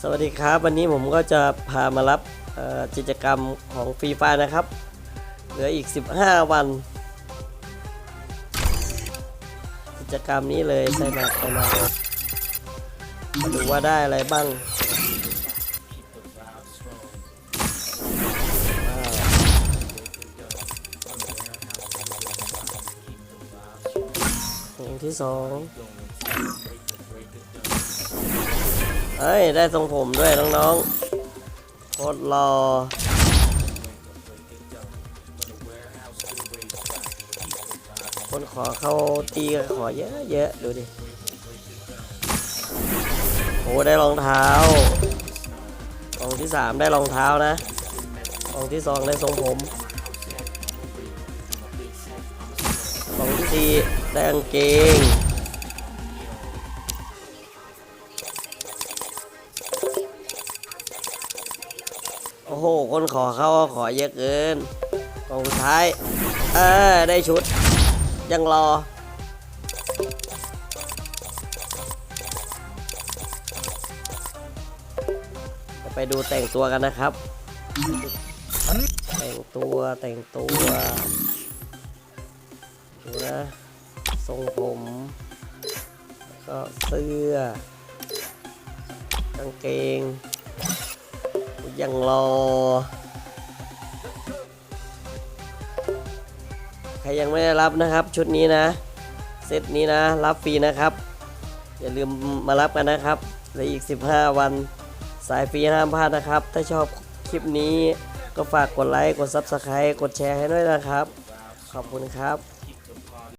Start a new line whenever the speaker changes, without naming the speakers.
สวัสดีครับ วันนี้ผมก็จะพามารับกิจกรรมของฟรีไฟนะครับ เหลืออีก 15 วัน กิจกรรมนี้เลยใส่มาใส่มาดูว่าได้อะไรบ้างอย่างที่สอง เอ้ย ได้ทรงผมด้วยน้องๆโคตรรอคนขอเข้าตีก็ขอเยอะเยอะๆดูดิโอ้ได้รองเท้ากล่องที่สามได้รองเท้านะกล่องที่สองได้ทรงผมกล่องที่สี่ได้กางเกง โอ้โห คนขอเข้าขอเยอะเกินกล่องท้าย เออ ได้ชุด ยังรอ จะไปดูแต่งตัวกันนะครับ แต่งตัวแต่งตัว ดูนะ ทรงผม ก็เสื้อกางเกง ยังรอ ใครยังไม่ได้รับนะครับชุดนี้นะ เซตนี้นะ รับฟรีนะครับ อย่าลืมมารับกันนะครับเหลืออีก 15 วันสายฟรีห้ามพลาดนะครับ ถ้าชอบคลิปนี้ก็ฝากกดไลค์ กด Subscribe กดแชร์ให้ด้วยนะครับ ขอบคุณครับ